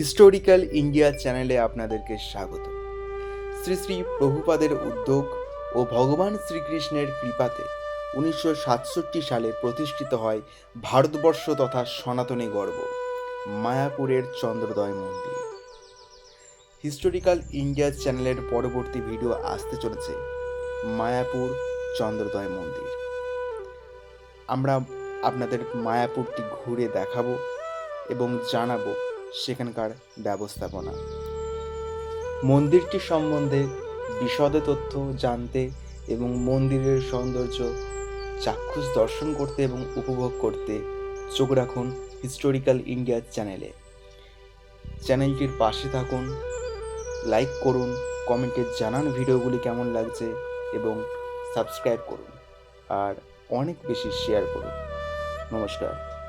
Historical India চ্যানেলে আপনাদেরকে স্বাগত। শ্রী শ্রী প্রভুপাদের উদ্যোগ ও ভগবান শ্রীকৃষ্ণের কৃপাতে উনিশশো সাতষট্টি সালে প্রতিষ্ঠিত হয় ভারতবর্ষ তথা সনাতনী গর্ব, মায়াপুরের চন্দ্রদয় মন্দির। হিস্টোরিক্যাল ইন্ডিয়া চ্যানেলের পরবর্তী ভিডিও আসতে চলেছে মায়াপুর চন্দ্রদয় মন্দির। আমরা আপনাদের মায়াপুরটি ঘুরে দেখাবো এবং জানাব সেখানকার ব্যবস্থাপনা। মন্দিরটি সম্বন্ধে বিশদে তথ্য জানতে এবং মন্দিরের সৌন্দর্য চাক্ষুষ দর্শন করতে এবং উপভোগ করতে চোখ রাখুন হিস্টোরিক্যাল ইন্ডিয়া চ্যানেলে চ্যানেলটির পাশে থাকুন লাইক করুন কমেন্টে জানান ভিডিওগুলি কেমন লাগছে এবং সাবস্ক্রাইব করুন। আর অনেক বেশি শেয়ার করুন। নমস্কার।